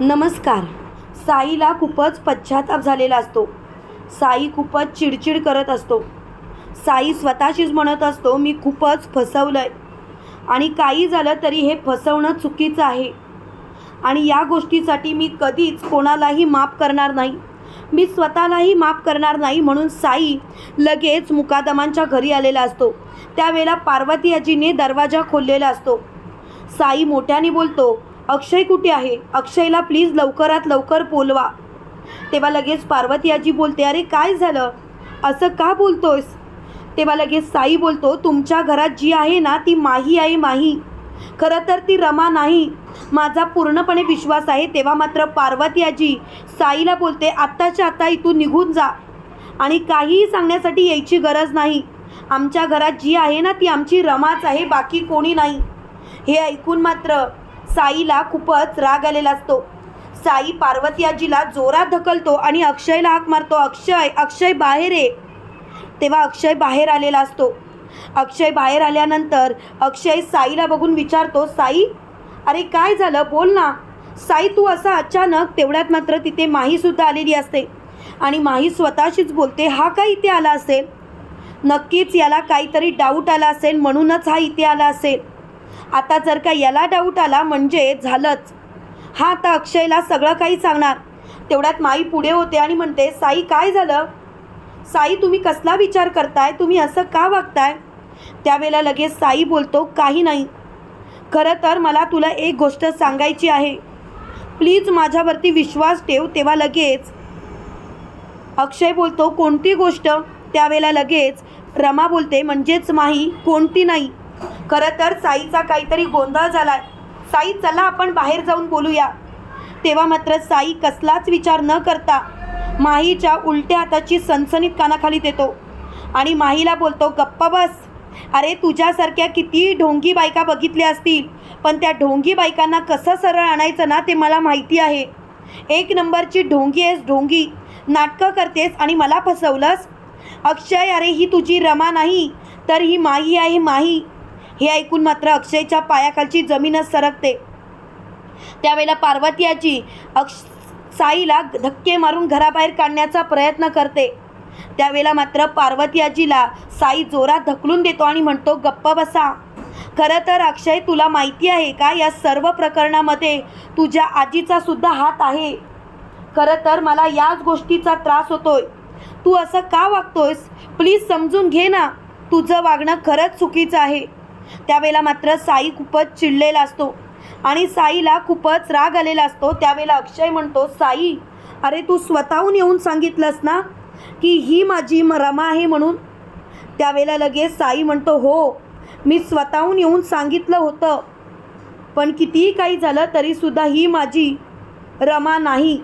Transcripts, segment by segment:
नमस्कार. साईला खूपच पश्चाताप झालेला असतो. साई खूपच चिडचिड करत असतो. साई स्वतःशीच म्हणत असतो मी खूपच फसवलं आहे आणि काही झालं तरी हे फसवणं चुकीचं आहे. आणि या गोष्टीसाठी मी कधीच कोणालाही माफ करणार नाही. मी स्वतःलाही माफ करणार नाही म्हणून साई लगेच मुकादमांच्या घरी आलेला असतो. त्यावेळेला पार्वती आजीने दरवाजा खोललेला असतो. साई मोठ्याने बोलतो अक्षय कुठे आहे? अक्षयला प्लीज लवकरात लवकर बोलवा. तेव्हा लगेच पार्वती आजी बोलते अरे काय झालं? असं का बोलतोयस? तेव्हा लगेच साई बोलतो तुमच्या घरात जी आहे ना ती माही आहे माही. खरं तर ती रमा नाही. माझा पूर्णपणे विश्वास आहे. तेव्हा मात्र पार्वती आजी साईला बोलते आत्ताच्या आत्ता इथून निघून जा. आणि काहीही सांगण्यासाठी यायची गरज नाही. आमच्या घरात जी आहे ना ती आमची रमाच आहे बाकी कोणी नाही. हे ऐकून मात्र साईला खूपच राग आलेला असतो. साई पार्वती आजीला जोरात ढकलतो आणि अक्षयला हाक मारतो अक्षय अक्षय बाहेर ये. तेव्हा अक्षय बाहेर आलेला असतो. अक्षय बाहेर आल्यानंतर अक्षय साईला बघून विचारतो साई अरे काय झालं? बोल ना. साई तू असा अचानक तेवढ्यात मात्र तिथे माहीसुद्धा आलेली असते आणि माही स्वतःशीच बोलते हा काय इथे आला असेल? नक्कीच याला काहीतरी डाऊट आला असेल म्हणूनच हा इथे आला असेल. आता जर का याला डाऊट आला म्हणजे झालंच. हा आता अक्षयला सगळं काही सांगणार. तेवढ्यात माई पुढे होते आणि म्हणते साई काय झालं? साई तुम्ही कसला विचार करताय? तुम्ही असं का वागताय? त्यावेळेला लगेच साई बोलतो काही नाही. खरं तर मला तुला एक गोष्ट सांगायची आहे. प्लीज माझ्यावरती विश्वास ठेव. तेव्हा लगेच अक्षय बोलतो कोणती गोष्ट? त्यावेळेला लगेच रमा बोलते म्हणजेच माही कोणती नाही. खरं तर साईचा काहीतरी गोंधळ झालाय. साई चला आपण बाहेर जाऊन बोलूया. तेव्हा मात्र साई कसलाच विचार न करता माहीच्या उलट्या हाताची सनसनीत कानाखाली देतो आणि माहीला बोलतो गप्पा बस. अरे तुझ्यासारख्या किती ढोंगी बायका बघितल्या असतील पण त्या ढोंगी बायकांना कसं सरळ आणायचं ना ते मला माहिती आहे. एक नंबरची ढोंगी आहेस ढोंगी. नाटकं करतेस आणि मला फसवलंस? अक्षय अरे ही तुझी रमा नाही तर ही माही आहे माही. हे ऐकून मात्र अक्षयच्या पायाखालची जमीनच सरकते. त्यावेळेला पार्वती आजी अक्ष साईला धक्के मारून घराबाहेर काढण्याचा प्रयत्न करते. त्यावेळेला मात्र पार्वती आजीला साई जोरात ढकलून देतो आणि म्हणतो गप्प बसा. खरं तर अक्षय तुला माहिती आहे का या सर्व प्रकरणामध्ये तुझ्या आजीचा सुद्धा हात आहे. खरं तर मला याच गोष्टीचा त्रास होतोय. तू असं का वागतोयस? प्लीज समजून घे ना. तुझं वागणं खरंच चुकीचं आहे. त्यावेळेला मात्र साई खूपच चिडलेला असतो. आणि साईला खूपच राग आलेला असतो. त्यावेळेला अक्षय म्हणतो साई अरे तू स्वतःहून येऊन सांगितलंस ना की ही माझी म- रमा आहे म्हणून? त्यावेळेला लगेच साई म्हणतो हो मी स्वतःहून येऊन सांगितलं होतं. पण कितीही काही झालं तरीसुद्धा ही माझी रमा नाही.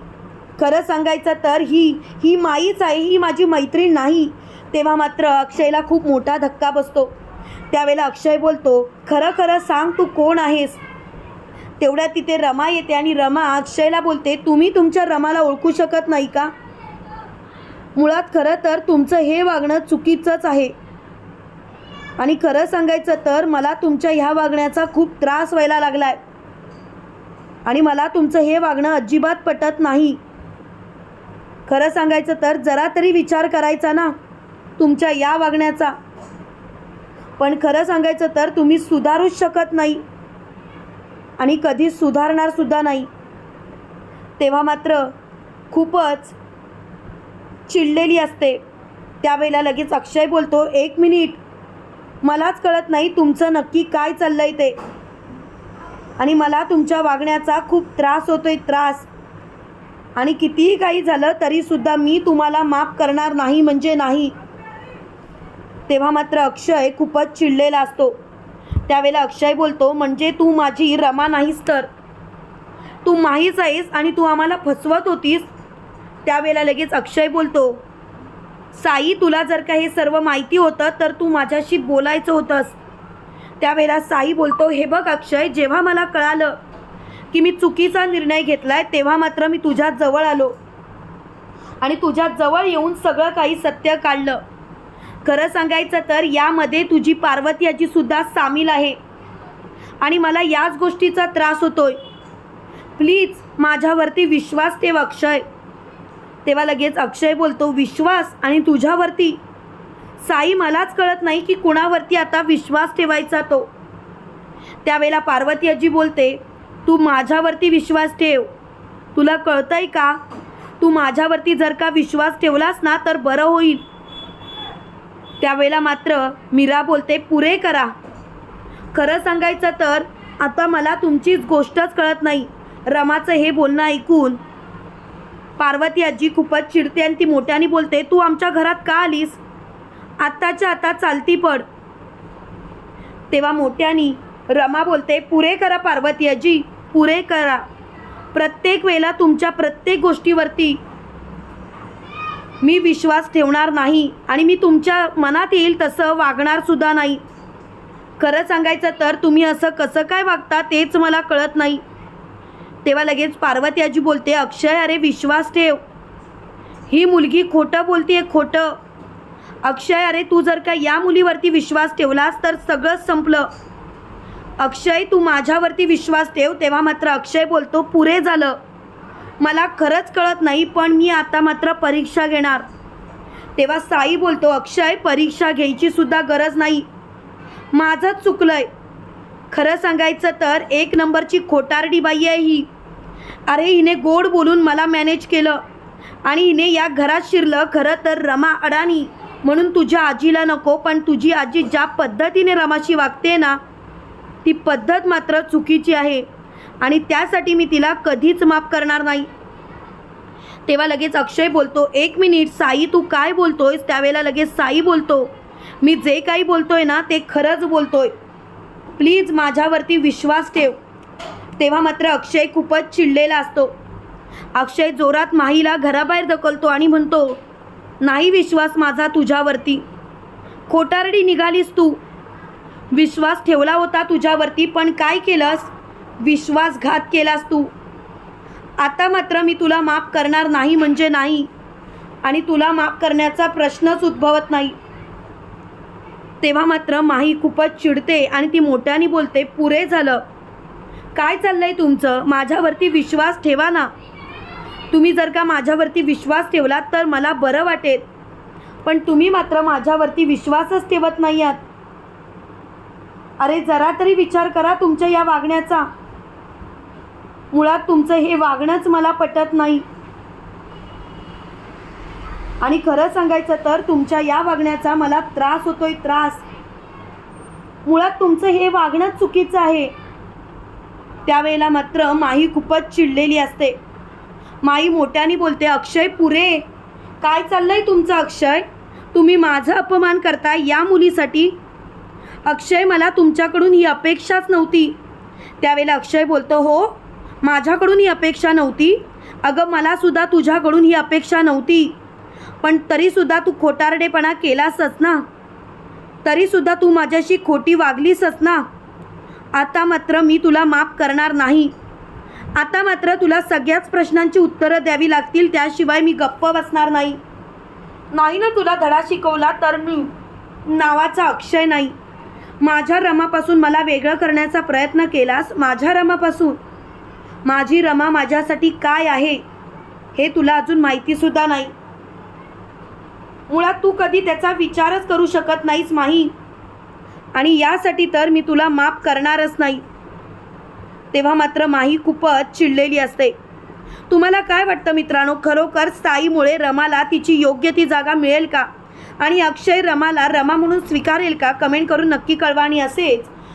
खरं सांगायचं तर ही ही माईच आहे ही माझी मैत्रीण नाही. तेव्हा मात्र अक्षयला खूप मोठा धक्का बसतो. त्यावेळेला अक्षय बोलतो खरं खरं सांग तू कोण आहेस? तेवढ्या तिथे रमा येते आणि रमा अक्षयला बोलते तुम्ही तुमच्या रमाला ओळखू शकत नाही का? मुळात खरं तर तुमचं हे वागणं चुकीचंच आहे. आणि खरं सांगायचं तर मला तुमच्या ह्या वागण्याचा खूप त्रास व्हायला लागला आहे आणि मला तुमचं हे वागणं अजिबात पटत नाही. खरं सांगायचं तर जरा तरी विचार करायचा ना तुमच्या या वागण्याचा. पण खरं सांगायचं तर तुम्ही सुधारूच शकत नाही. आणि कधीच सुधारणार सुद्धा नाही. तेव्हा मात्र खूपच चिडलेली असते. त्यावेळेला लगेच अक्षय बोलतो एक मिनिट. मलाच कळत नाही तुमचं नक्की काय चाललंय ते. आणि मला तुमच्या वागण्याचा खूप त्रास होतोय त्रास. आणि कितीही काही झालं तरीसुद्धा मी तुम्हाला माफ करणार नाही म्हणजे नाही. तेव्हा मात्र अक्षय खूपच चिडलेला असतो. त्यावेळेला अक्षय बोलतो म्हणजे तू माझी रमा नाहीस तर? तू माहीच आहेस आणि तू आम्हाला फसवत होतीस? त्यावेळेला लगेच अक्षय बोलतो साई तुला जर का हे सर्व माहिती होतं तर तू माझ्याशी बोलायचं होतंस. त्यावेळेला साई बोलतो हे बघ अक्षय जेव्हा मला कळालं की मी चुकीचा निर्णय घेतला आहे तेव्हा मात्र मी तुझ्या जवळ आलो आणि तुझ्या जवळ येऊन सगळं काही सत्य काढलं. खरं सांगायचं तर यामध्ये तुझी पार्वती याची सुद्धा सामील आहे. आणि मला याच गोष्टीचा त्रास होतोय. प्लीज माझ्यावरती विश्वास ठेव अक्षय. तेव्हा लगेच अक्षय बोलतो विश्वास? आणि तुझ्यावरती? साई मलाच कळत नाही की कुणावरती आता विश्वास ठेवायचा तो. त्यावेळेला पार्वती आजी बोलते तू माझ्यावरती विश्वास ठेव. तुला कळतंय का? तू माझ्यावरती जर का विश्वास ठेवलास ना तर बरं होईल. त्यावेळेला मात्र मीरा बोलते पुरे करा. खरं सांगायचं तर आता मला तुमचीच गोष्टच कळत नाही. रमाचं हे बोलणं ऐकून पार्वती आजी खूपच चिडते आणि ती मोठ्याने बोलते तू आमच्या घरात का आलीस? आत्ताच्या आता चालती पड. तेव्हा मोठ्यानी रमा बोलते पुरे करा पार्वती आजी पुरे करा. प्रत्येक वेळेला तुमच्या प्रत्येक गोष्टीवरती मी विश्वास ठेवणार नाही आणि मी तुमच्या मनात येईल तसं वागणार सुद्धा नाही. खरं सांगायचं तर तुम्ही असं कसं काय वागता तेच मला कळत नाही. तेव्हा लगेच पार्वती आजी बोलते अक्षय अरे विश्वास ठेव. ही मुलगी खोटं बोलते खोटं. अक्षय अरे तू जर का या मुलीवरती विश्वास ठेवलास तर सगळंच संपलं. अक्षय तू माझ्यावरती विश्वास ठेव. तेव्हा मात्र अक्षय बोलतो पुरे झालं. मला खरंच कळत नाही पण मी आता मात्र परीक्षा घेणार. तेव्हा साई बोलतो अक्षय परीक्षा घ्यायची सुद्धा गरज नाही. माझंच चुकलंय. खरं सांगायचं तर एक नंबरची खोटारडी बाई आहे ही. अरे हिने गोड बोलून मला मॅनेज केलं. आणि हिने या घरात शिरलं खरं तर रमा अडाणी. म्हणून तुझ्या आजीला नको पण तुझी आजी ज्या पद्धतीने रमाशी वागते ना ती पद्धत मात्र चुकीची आहे. आणि त्यासाठी मी तिला कधीच माफ करणार नाही. तेव्हा लगेच अक्षय बोलतो एक मिनिट साई तू काय बोलतोयस? त्यावेळेला लगेच साई बोलतो मी जे काही बोलतोय ना ते खरंच बोलतोय. प्लीज माझ्यावरती विश्वास ठेव. तेव्हा मात्र अक्षय खूपच चिडलेला असतो. अक्षय जोरात माहीला घराबाहेर ढकलतो आणि म्हणतो नाही विश्वास माझा तुझ्यावरती. खोटारडी निघालीस तू. विश्वास ठेवला होता तुझ्यावरती पण काय केलंस? विश्वासघात केलास तू. आता मात्र मी तुला माफ करणार नाही म्हणजे नाही आणि तुला माफ करण्याचा प्रश्नच उद्भवत नाही. तेव्हा मात्र माही खूपच चिडते आणि ती मोठ्याने बोलते पुरे झालं. काय चाललंय तुमचं? माझ्यावरती विश्वास ठेवा ना. तुम्ही जर का माझ्यावरती विश्वास ठेवलात तर मला बरं वाटेल. पण तुम्ही मात्र माझ्यावरती विश्वासच ठेवत नाही आहात अरे जरा तरी विचार करा तुमच्या या वागण्याचा. मुळात तुमचं हे वागणंच मला पटत नाही. आणि खरं सांगायचं तर तुमच्या या वागण्याचा मला त्रास होतोय त्रास. मुळात तुमचं हे वागणंच चुकीचं आहे. त्यावेळेला मात्र माही खूपच चिडलेली असते. माई मोठ्याने बोलते अक्षय पुरे. काय चाललंय तुमचं अक्षय? तुम्ही माझा अपमान करताय या मुलीसाठी? अक्षय मला तुमच्याकडून ही अपेक्षाच नव्हती. त्यावेळेला अक्षय बोलतो हो माझ्याकडून ही अपेक्षा नव्हती. अगं मलासुद्धा तुझ्याकडून ही अपेक्षा नव्हती. पण तरीसुद्धा तू खोटारडेपणा केलासच ना. तरीसुद्धा तू माझ्याशी खोटी वागलीसच ना. आता मात्र मी तुला माफ करणार नाही. आता मात्र तुला सगळ्याच प्रश्नांची उत्तरं द्यावी लागतील त्याशिवाय मी गप्प बसणार नाही. नाही ना तुला धडा शिकवला तर मी. नावाचा अक्षय नाही. माझ्या रमापासून मला वेगळं करण्याचा प्रयत्न केलास माझ्या रमापासून. माझी रमा माझ्यासाठी काय आहे हे तुला अजून माहितीसुद्धा नाही. मुळात तू कधी त्याचा विचारच करू शकत नाहीस माही. आणि यासाठी तर मी तुला माफ करणारच नाही. तेव्हा मात्र माही खूपच चिडलेली असते. तुम्हाला काय वाटतं मित्रांनो? खरोखर साईमुळे रमाला तिची योग्य ती जागा मिळेल का? आणि अक्षय रमाला रमा म्हणून स्वीकारेल का? कमेंट करून नक्की कळवा आणि असेच